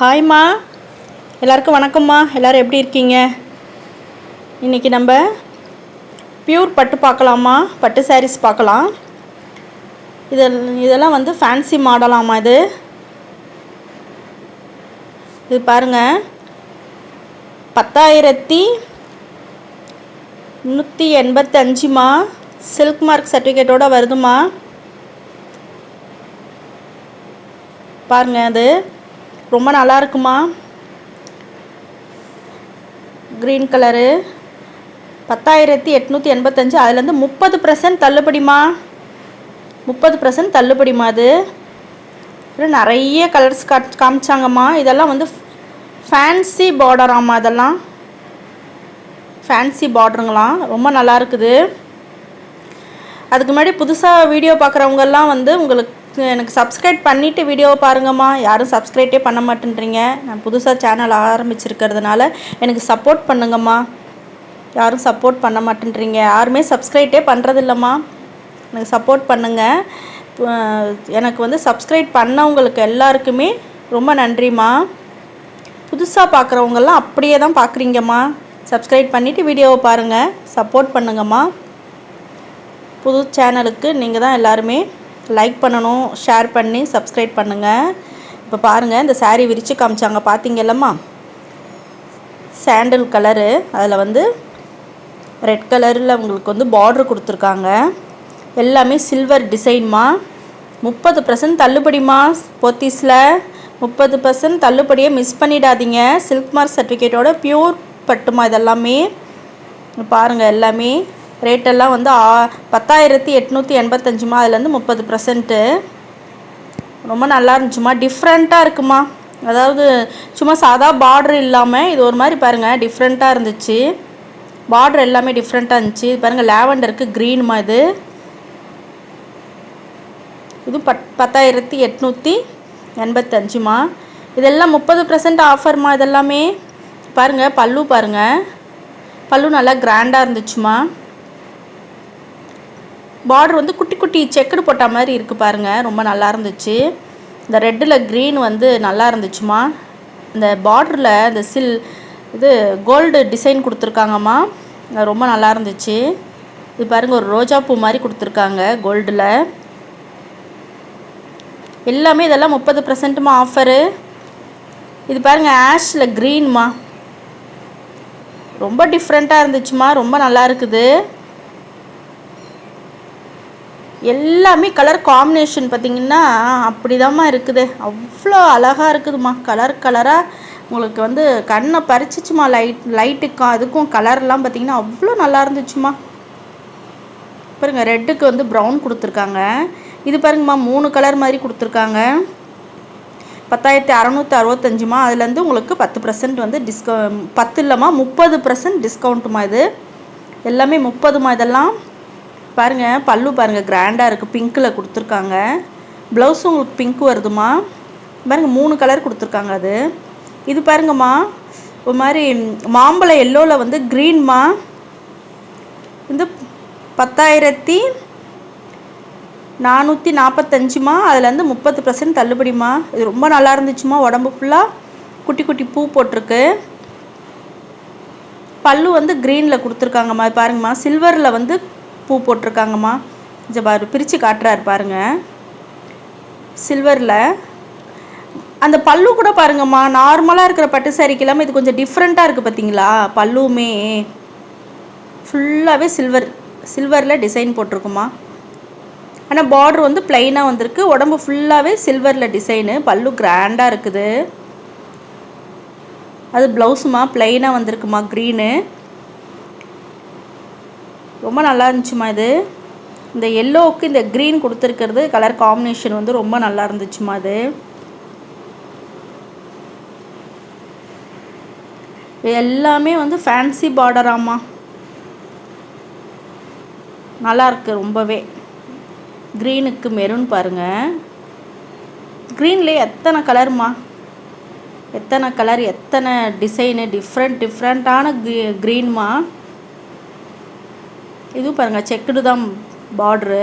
ஹாய்மா எல்லாருக்கும் வணக்கம்மா எல்லோரும் எப்படி இருக்கீங்க? இன்றைக்கி நம்ம பியூர் பட்டு பார்க்கலாமா பட்டு சாரீஸ் பார்க்கலாம். இது இதெல்லாம் வந்து ஃபேன்சி மாடலாமா இது. இது பாருங்கள் பத்தாயிரத்தி நூற்றி எண்பத்தஞ்சுமா சில்க் மார்க் சர்டிஃபிகேட்டோடு வருதுமா பாருங்கள் அது ரொம்ப நல்லா இருக்குமா க்ரீன் கலரு பத்தாயிரத்தி எட்நூற்றி எண்பத்தஞ்சு அதுலேருந்து முப்பது பர்சன்ட் தள்ளுபடிமா? முப்பது பர்சன்ட் தள்ளுபடிமா அது? நிறைய கலர்ஸ் காமிச்சாங்கம்மா. இதெல்லாம் வந்து ஃபேன்சி பார்டராம்மா இதெல்லாம் ஃபேன்சி பார்டருங்களாம் ரொம்ப நல்லா இருக்குது அதுக்கு முன்னாடி புதுசாக வீடியோ பார்க்குறவங்கெல்லாம் வந்து உங்களுக்கு எனக்கு சப்ஸ்கிரைப் பண்ணிவிட்டு வீடியோவை பாருங்கம்மா. யாரும் சப்ஸ்கிரைபே பண்ண மாட்டேன்றீங்க. நான் புதுசாக சேனல் ஆரம்பிச்சிருக்கிறதுனால எனக்கு சப்போர்ட் பண்ணுங்கம்மா. யாரும் சப்போர்ட் பண்ண மாட்டேன்றீங்க. யாருமே சப்ஸ்கிரைபே பண்ணுறதில்லம்மா எனக்கு சப்போர்ட் பண்ணுங்கள் எனக்கு வந்து சப்ஸ்கிரைப் பண்ணவங்களுக்கு எல்லாருக்குமே ரொம்ப நன்றிம்மா. புதுசாக பார்க்குறவங்கெல்லாம் அப்படியே தான் பார்க்குறீங்கம்மா சப்ஸ்கிரைப் பண்ணிவிட்டு வீடியோவை பாருங்கள் சப்போர்ட் பண்ணுங்கம்மா. புது சேனலுக்கு நீங்கள் தான் எல்லாருமே லைக் பண்ணணும் ஷேர் பண்ணி சப்ஸ்கிரைப் பண்ணுங்கள் இப்போ பாருங்கள் இந்த சாரீ விரித்து காமிச்சாங்க. பார்த்தீங்கல்லம்மா சாண்டில் கலரு அதில் வந்து ரெட் கலரில் உங்களுக்கு வந்து பார்ட்ரு கொடுத்துருக்காங்க. எல்லாமே சில்வர் டிசைன்மா முப்பது பர்சன்ட் தள்ளுபடிமா போத்தீஸில். முப்பது பர்சன்ட் தள்ளுபடியை மிஸ் பண்ணிடாதீங்க. சில்க் மார்க் சர்டிஃபிகேட்டோட ப்யூர் பட்டுமா இதெல்லாமே? பாருங்கள் எல்லாமே. ரேட்டெல்லாம் வந்து ஆ பத்தாயிரத்தி எட்நூற்றி எண்பத்தஞ்சுமா? அதுலேருந்து முப்பது பர்சன்ட்டு ரொம்ப நல்லா இருந்துச்சுமா. டிஃப்ரெண்ட்டாக இருக்குமா? அதாவது சும்மா சாதா பார்ட்ரு இல்லாமல் இது ஒரு மாதிரி பாருங்கள் டிஃப்ரெண்ட்டாக இருந்துச்சு. பார்டர் எல்லாமே டிஃப்ரெண்ட்டாக இருந்துச்சு. இது பாருங்கள் லேவண்டருக்கு க்ரீனுமா இது. இது பத் பத்தாயிரத்தி எட்நூற்றி எண்பத்தஞ்சுமா? இதெல்லாம் முப்பது பர்சன்ட் ஆஃபர்மா இதெல்லாமே? பாருங்கள் பல்லு பாருங்கள் பல்லு நல்லா கிராண்டாக இருந்துச்சுமா? பார்டர் வந்து குட்டி குட்டி செக்குடு போட்ட மாதிரி இருக்குது பாருங்கள் ரொம்ப நல்லா இருந்துச்சு. இந்த ரெட்டில் க்ரீன் வந்து நல்லா இருந்துச்சுமா. இந்த பார்டரில் இந்த சில் இது கோல்டு டிசைன் கொடுத்துருக்காங்கம்மா. ரொம்ப நல்லா இருந்துச்சு. இது பாருங்கள் ஒரு ரோஜா பூ மாதிரி கொடுத்துருக்காங்க கோல்டில் எல்லாமே இதெல்லாம் முப்பது பர்சன்ட்டுமா ஆஃபரு இது பாருங்கள் ஆஷில் க்ரீன்மா ரொம்ப டிஃப்ரெண்ட்டாக இருந்துச்சுமா. ரொம்ப நல்லா இருக்குது. எல்லாமே கலர் காம்பினேஷன் பார்த்திங்கன்னா அப்படிதாம்மா இருக்குது. அவ்வளோ அழகாக இருக்குதுமா கலர் கலராக உங்களுக்கு வந்து கண்ணை பறிச்சிச்சுமா லைட் லைட்டுக்கும் அதுக்கும் கலர்லாம் பார்த்திங்கன்னா அவ்வளோ நல்லா இருந்துச்சுமா பாருங்கள் ரெட்டுக்கு வந்து ப்ரௌன் கொடுத்துருக்காங்க. இது பாருங்கம்மா மூணு கலர் மாதிரி கொடுத்துருக்காங்க. பத்தாயிரத்தி அறநூற்றி அறுபத்தஞ்சுமா அதுலேருந்து உங்களுக்கு பத்து பர்சன்ட் வந்து டிஸ்கவு பத்து இல்லைம்மா முப்பது பர்சன்ட் டிஸ்கவுண்ட்டுமா இது. எல்லாமே முப்பதுமா இதெல்லாம். பாருங்கள் பல்லு பாருங்கள் கிராண்டாக இருக்குது பிங்க்கில் கொடுத்துருக்காங்க. ப்ளவுஸும் உங்களுக்கு பிங்க் வருதுமா பாருங்கள் மூணு கலர் கொடுத்துருக்காங்க அது. இது பாருங்கம்மா ஒரு மாதிரி மாம்பழ எல்லோவில் வந்து க்ரீன்மா இந்த பத்தாயிரத்தி நானூற்றி நாற்பத்தஞ்சுமா அதுலேருந்து முப்பது பர்சன்ட் தள்ளுபடிமா இது ரொம்ப நல்லா இருந்துச்சுமா உடம்பு ஃபுல்லாக குட்டி குட்டி பூ போட்டிருக்கு. பல்லு வந்து க்ரீனில் கொடுத்துருக்காங்கம்மா பாருங்கம்மா. சில்வரில் வந்து பூ போட்டிருக்காங்கம்மா. கொஞ்சம் பாரு பிரித்து காட்டுறாரு பாருங்க. சில்வரில் அந்த பல்லு கூட பாருங்கம்மா நார்மலாக இருக்கிற பட்டு சாரிக்கு இல்லாமல் இது கொஞ்சம் டிஃப்ரெண்ட்டாக இருக்குது பார்த்தீங்களா பல்லுமே. ஃபுல்லாகவே சில்வர் சில்வரில் டிசைன் போட்டிருக்குமா ஆனால் பார்ட்ரு வந்து ப்ளைனாக வந்திருக்கு. உடம்பு ஃபுல்லாகவே சில்வரில் டிசைனு பல்லு கிராண்டாக இருக்குது. அது ப்ளவுஸுமா ப்ளைனாக வந்திருக்குமா க்ரீனு ரொம்ப நல்லா இருந்துச்சுமா இது. இந்த எல்லோவுக்கு இந்த க்ரீன் கொடுத்துருக்கிறது கலர் காம்பினேஷன் வந்து ரொம்ப நல்லா இருந்துச்சுமா அது எல்லாமே வந்து ஃபேன்சி பார்டராம்மா நல்லாயிருக்கு ரொம்பவே. க்ரீனுக்கு மெரூன் பாருங்கள் க்ரீன்லேயே எத்தனை கலருமா எத்தனை கலர் எத்தனை டிசைனு டிஃப்ரெண்ட் டிஃப்ரெண்ட்டான க்ரீன்மா இதுவும் பாருங்கள் செக்குடு தான் பார்ட்ரு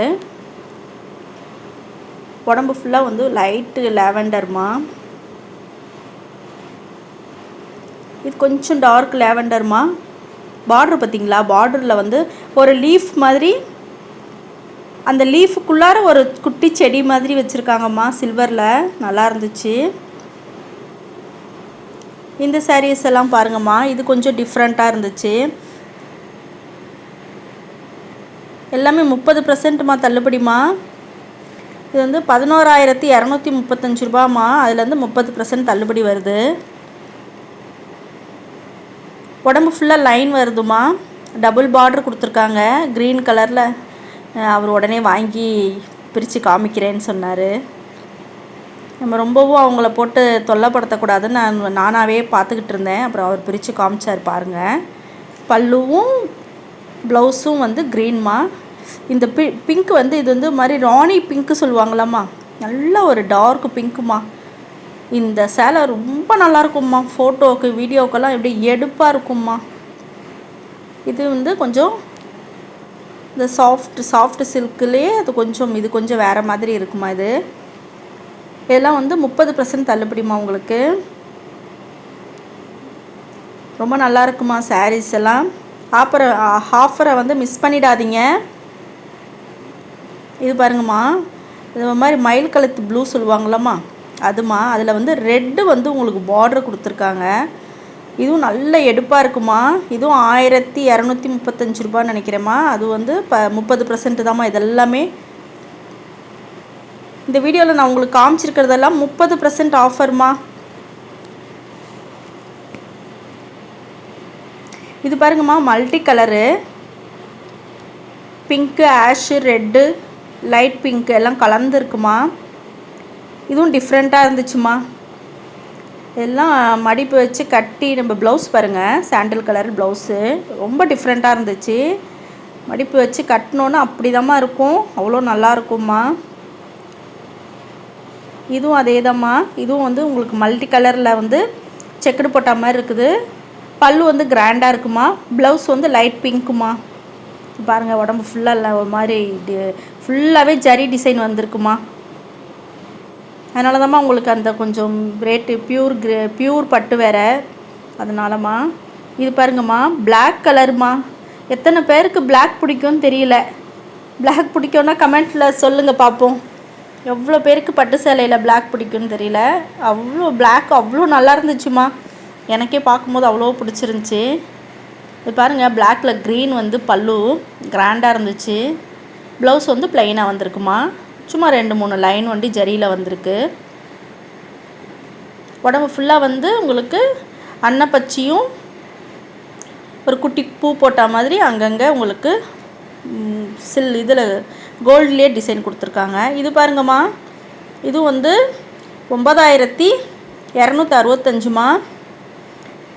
உடம்பு ஃபுல்லாக வந்து லைட்டு லேவண்டர்மா இது கொஞ்சம் டார்க் லேவெண்டர்மா பார்டர் பார்த்தீங்களா பார்டரில் வந்து ஒரு லீஃப் மாதிரி அந்த லீஃபுக்குள்ளார ஒரு குட்டி செடி மாதிரி வச்சுருக்காங்கம்மா சில்வரில் நல்லா இருந்துச்சு. இந்த சாரீஸ் எல்லாம் பாருங்கம்மா இது கொஞ்சம் டிஃப்ரெண்ட்டாக இருந்துச்சு. எல்லாமே முப்பது பர்சன்ட்மா தள்ளுபடிமா இது வந்து பதினோராயிரத்தி இரநூத்தி முப்பத்தஞ்சு ரூபாம்மா. அதுலேருந்து முப்பது பர்சன்ட் தள்ளுபடி வருது. உடம்பு ஃபுல்லாக லைன் வருதுமா டபுள் பார்டர் கொடுத்துருக்காங்க. க்ரீன் கலரில் அவர் உடனே வாங்கி பிரித்து காமிக்கிறேன்னு சொன்னார். நம்ம ரொம்பவும் அவங்கள போட்டு தொல்லைப்படுத்தக்கூடாதுன்னு நான் நானாகவே பார்த்துக்கிட்டு இருந்தேன். அப்புறம் அவர் பிரித்து காமிச்சார் பாருங்கள் பல்லுவும் ப்ளவுஸும் வந்து க்ரீன்மா இந்த பி பிங்க் வந்து இது வந்து மாதிரி ராணி பிங்க்கு சொல்லுவாங்களாம்மா. நல்ல ஒரு டார்க் பிங்க்குமா இந்த சேலை ரொம்ப நல்லாயிருக்கும்மா. ஃபோட்டோவுக்கு வீடியோக்கெல்லாம் எப்படி எடுப்பாக இருக்கும்மா. இது வந்து கொஞ்சம் இந்த சாஃப்ட் சாஃப்ட் சில்க்குலேயே அது கொஞ்சம் இது கொஞ்சம் வேறு மாதிரி இருக்குமா இது? இதெல்லாம் வந்து முப்பது பர்சன்ட் தள்ளுபடிமா உங்களுக்கு. ரொம்ப நல்லா இருக்குமா சாரீஸ் எல்லாம்? ஆஃபரை ஆஃபரை வந்து மிஸ் பண்ணிடாதீங்க. இது பாருங்கம்மா. இது மாதிரி மயில் கழுத்து ப்ளூ சொல்லுவாங்களம்மா அதுமா அதில் வந்து ரெட்டு வந்து உங்களுக்கு பார்டர் கொடுத்துருக்காங்க. இதுவும் நல்ல எடுப்பாக இருக்குமா இதுவும் ஆயிரத்தி இரநூத்தி முப்பத்தஞ்சு ரூபான்னு நினைக்கிறேம்மா. அது வந்து ப முப்பது பர்சன்ட் தாம்மா இதெல்லாமே. இந்த வீடியோவில் நான் உங்களுக்கு காமிச்சிருக்கிறதெல்லாம் முப்பது பர்சன்ட் ஆஃபர்மா இது பாருங்கம்மா multi colour pink ash red light pink எல்லாம் கலந்துருக்குமா? இதுவும் டிஃப்ரெண்ட்டாக இருந்துச்சுமா? எல்லாம் மடிப்பு வச்சு கட்டி நம்ம ப்ளவுஸ் பாருங்கள் சாண்டில் கலர் ப்ளவுஸு ரொம்ப டிஃப்ரெண்ட்டாக இருந்துச்சு. மடிப்பு வச்சு கட்டினோன்னு அப்படி இருக்கும். அவ்வளோ நல்லா இருக்கும்மா. இதுவும் அதே தாம்மா இதுவும் வந்து உங்களுக்கு மல்டி கலரில் வந்து செக்குடு போட்ட மாதிரி இருக்குது. பல்லு வந்து கிராண்டாக இருக்குமா? ப்ளவுஸ் வந்து லைட் பிங்க்குமா பாருங்கள் உடம்பு ஃபுல்லாக இல்லை ஒரு மாதிரி ஃபுல்லாகவே ஜரி டிசைன் வந்திருக்குமா? அதனால தான்மா உங்களுக்கு அந்த கொஞ்சம் ரேட்டு பியூர் கிரே பியூர் பட்டு வேறு. அதனாலம்மா இது பாருங்கம்மா பிளாக் கலருமா எத்தனை பேருக்கு பிளாக் பிடிக்கும்னு தெரியல. பிளாக் பிடிக்கும்னா கமெண்ட்டில் சொல்லுங்கள் பார்ப்போம் எவ்வளோ பேருக்கு பட்டு சேலையில் பிளாக் பிடிக்கும்னு தெரியல. அவ்வளோ பிளாக் அவ்வளோ நல்லா இருந்துச்சுமா எனக்கே பார்க்கும்போது அவ்வளோ பிடிச்சிருந்துச்சி. இது பாருங்கள் பிளாக்கில் க்ரீன் வந்து பல்லு கிராண்டாக இருந்துச்சு. ப்ளவுஸ் வந்து ப்ளைனாக வந்திருக்குமா? சும்மா ரெண்டு மூணு லைன் வண்டி ஜரியில் வந்திருக்கு. உடம்பு ஃபுல்லாக வந்து உங்களுக்கு அன்னப்பச்சியும் ஒரு குட்டி பூ போட்ட மாதிரி அங்கங்கே உங்களுக்கு சில் இதில் கோல்ட்லேயே டிசைன் கொடுத்துருக்காங்க. இது பாருங்கம்மா இது வந்து ஒன்பதாயிரத்தி இரநூத்தி அறுபத்தஞ்சுமா?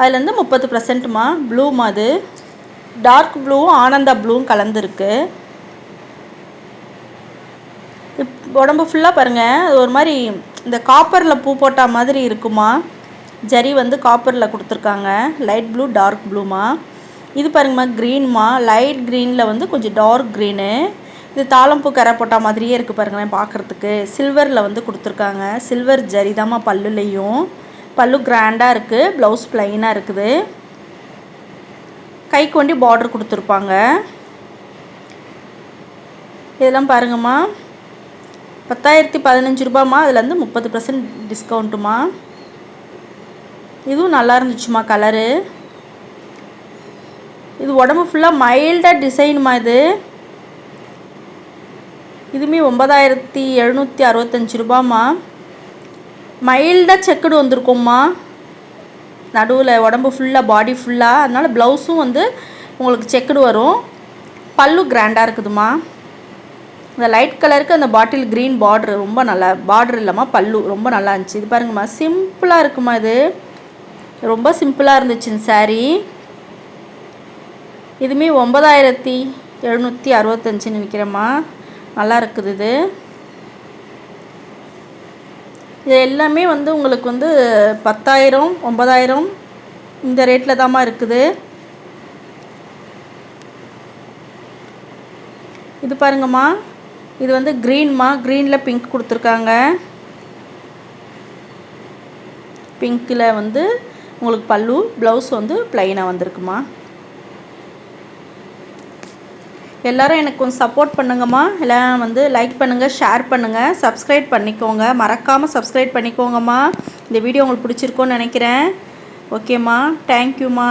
அதுலேருந்து முப்பது பர்சன்ட்மா ப்ளூமா அது? டார்க் ப்ளூவும் ஆனந்தா ப்ளூவும் கலந்துருக்கு. உடம்பு ஃபுல்லாக பாருங்கள் அது ஒரு மாதிரி இந்த காப்பரில் பூ போட்ட மாதிரி இருக்குமா? ஜரி வந்து காப்பரில் கொடுத்துருக்காங்க. லைட் ப்ளூ டார்க் ப்ளூமா இது பாருங்கம்மா க்ரீன்மா லைட் க்ரீனில் வந்து கொஞ்சம் டார்க் க்ரீனு இது தாளம்பூ கரை போட்டால் மாதிரியே இருக்குது பாருங்களேன் பார்க்குறதுக்கு சில்வரில் வந்து கொடுத்துருக்காங்க. சில்வர் ஜரி தாம்மா பல்லுலேயும். பல்லு கிராண்டாக இருக்குது ப்ளவுஸ் ப்ளைனாக இருக்குது. கைக்கு வண்டி பார்டர் கொடுத்துருப்பாங்க. இதெல்லாம் பாருங்கம்மா. பத்தாயிரத்தி பதினஞ்சு ரூபாம்மா அதுலேருந்து முப்பது பர்சன்ட் டிஸ்கவுண்ட்டுமா இதுவும் நல்லா இருந்துச்சுமா கலரு இது உடம்பு ஃபுல்லாக மைல்டாக டிசைனுமா இது. இதுவுமே ஒன்பதாயிரத்தி எழுநூற்றி அறுபத்தஞ்சி ரூபாம்மா. மைல்டாக செக்குடு வந்திருக்கும்மா. நடுவில் உடம்பு ஃபுல்லாக பாடி ஃபுல்லாக அதனால் ப்ளவுஸும் வந்து உங்களுக்கு செக்குடு வரும். பல்லு கிராண்டாக இருக்குதுமா இந்த லைட் கலருக்கு அந்த பாட்டில் க்ரீன் பார்ட்ரு ரொம்ப நல்லா பார்ட்ரு இல்லைம்மா பல்லு ரொம்ப நல்லா இருந்துச்சு. இது பாருங்கம்மா சிம்பிளாக இருக்குமா இது. ரொம்ப சிம்பிளாக இருந்துச்சு இந்த சாரீ இதுவுமே ஒம்பதாயிரத்தி எழுநூற்றி அறுபத்தஞ்சுன்னு நினைக்கிறேம்மா. நல்லா இருக்குது இது. இது எல்லாமே வந்து உங்களுக்கு வந்து பத்தாயிரம் ஒம்பதாயிரம் இந்த ரேட்டில் தாம்மா இருக்குது. இது பாருங்கம்மா. இது வந்து க்ரீன்மா க்ரீனில் பிங்க் கொடுத்துருக்காங்க. பிங்க்கில் வந்து உங்களுக்கு பல்லு ப்ளவுஸ் வந்து ப்ளைனாக வந்திருக்குமா எல்லாரும் எனக்கு கொஞ்சம் சப்போர்ட் பண்ணுங்கம்மா. எல்லாம் வந்து லைக் பண்ணுங்கள் ஷேர் பண்ணுங்கள் சப்ஸ்கிரைப் பண்ணிக்கோங்க. மறக்காமல் சப்ஸ்கிரைப் பண்ணிக்கோங்கம்மா. இந்த வீடியோ உங்களுக்கு பிடிச்சிருக்கோன்னு நினைக்கிறேன். ஓகேம்மா தேங்க்யூம்மா